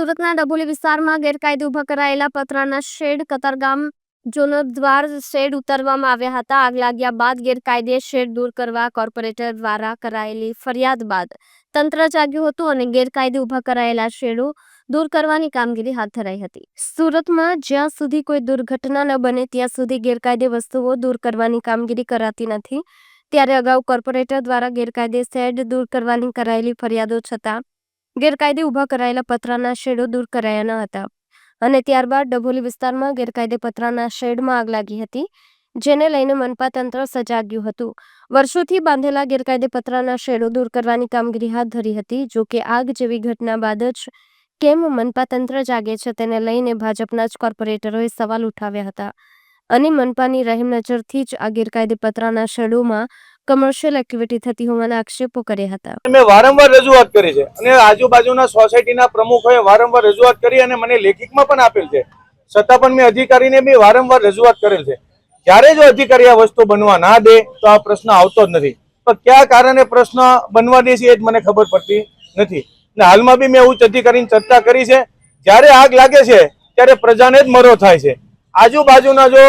સુરતના ડભોલી વિસ્તારમાં ગેરકાયદે ઊભા કરાયેલા પતરાના શેડ કતારગામ જોનદ્વાર શેડ ઉતારવામાં આવ્યા હતા. આગ લાગ્યા બાદ ગેરકાયદે શેડ દૂર કરવા કોર્પોરેટર દ્વારા કરાયેલી ફરિયાદ બાદ તંત્ર જાગ્યું હતું અને ગેરકાયદે ઊભા કરાયેલા શેડો દૂર કરવાની કામગીરી હાથ ધરાઈ હતી. સુરતમાં જ્યાં સુધી કોઈ દુર્ઘટના ન બને, ત્યાં સુધી ગેરકાયદે વસ્તુઓ દૂર કરવાની કામગીરી કરાતી નથી. ત્યારે અગાઉ કોર્પોરેટર દ્વારા ગેરકાયદે શેડ દૂર કરવાની કરાયેલી ફરિયાદો છતાં ગેરકાયદે ઊભા કરાયેલા પતરાના શેડો દૂર કરાયા હતા અને ત્યારબાદ ડભોલી વિસ્તારમાં ગેરકાયદે પતરાના શેડમાં આગ લાગી હતી, જેને લઈને મનપા તંત્ર સજાગ્યું હતું. વર્ષોથી બાંધેલા ગેરકાયદે પતરાના શેડો દૂર કરવાની કામગીરી હાથ ધરી હતી, જો કે આગ જેવી ઘટના બાદ જ કેમ મનપા તંત્ર જાગે છે તેને લઈને ભાજપના જ કોર્પોરેટરોએ સવાલ ઉઠાવ્યા હતા. અને મનપાની રહેમ નજરથી જ આ ગેરકાયદે પતરાના શેડોમાં કમર્શિયલ એક્ટિવિટી થતી હોવાના આક્ષેપો કર્યા હતા. મેં વારંવાર રજૂઆત કરી છે. અને આજુબાજુના સોસાયટીના પ્રમુખોએ વારંવાર રજૂઆત કરી અને મને લેખિતમાં પણ આપેલ છે. છતાં પણ મેં અધિકારીને બી વારંવાર રજૂઆત કરેલ છે. જ્યારે જો અધિકારી આ વસ્તુ બનવા ના દે, તો આ પ્રશ્ન આવતો જ નથી. તો કયા કારણે પ્રશ્ન બનવા દે છે એ જ મને ખબર પડતી નથી. ને હાલમાં બી મેં ઉચ્ચ અધિકારીની ચર્ચા કરી છે. જ્યારે આગ લાગે છે, ત્યારે પ્રજાને જ મરો થાય છે. આજુબાજુના જો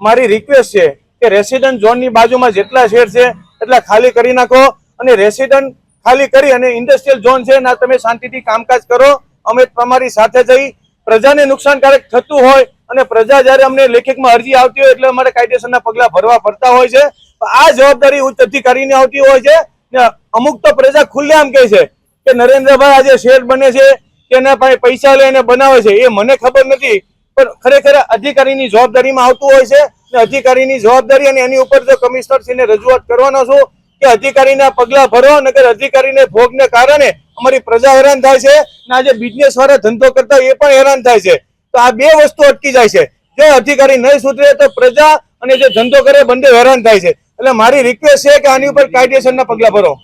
મારી રિક્વેસ્ટ છે કે રેસિડન્ટ ઝોનની બાજુમાં જેટલા શેર છે એટલા ખાલી કરી નાખો અને રેસિડન્ટ ખાલી કરી અને ઇન્ડસ્ટ્રીયલ ઝોન છે ના તમે શાંતિથી કામકાજ કરો. અમે તમારી સાથે જઈ પ્રજાને નુકસાનકારક થતું હોય અને પ્રજા જ્યારે અમને લેખિતમાં અરજી આવતી હોય એટલે અમારે કાયદેસરના પગલા ભરવા પડતા હોય છે. આ જવાબદારી ઉચ્ચ અધિકારીની આવતી હોય છે ને અમુક તો પ્રજા ખુલ્લેઆમ કહે છે કે નરેન્દ્રભાઈ આજે શેર બને છે કે એના પાસે પૈસા લઈને બનાવે છે. એ મને ખબર નથી, પણ ખરેખર અધિકારીની જવાબદારીમાં આવતું હોય છે. અધિકારીની જવાબદારી અને એની ઉપર જો કમિશનરશ્રીને રજૂઆત કરવાનો છું કે અધિકારીના પગલા ભરો નગર અધિકારીને ભોગને કારણે અમારી પ્રજા હેરાન થાય છે અને આજે બિઝનેસ વાળા ધંધો કરતા એ પણ હેરાન થાય છે. તો આ બે વસ્તુ અટકી જાય છે. જો અધિકારી નહીં સુધરે તો પ્રજા અને જે ધંધો કરે બંને હેરાન થાય છે. એટલે મારી રિક્વેસ્ટ છે કે આની ઉપર કાયદેસરના પગલા ભરો.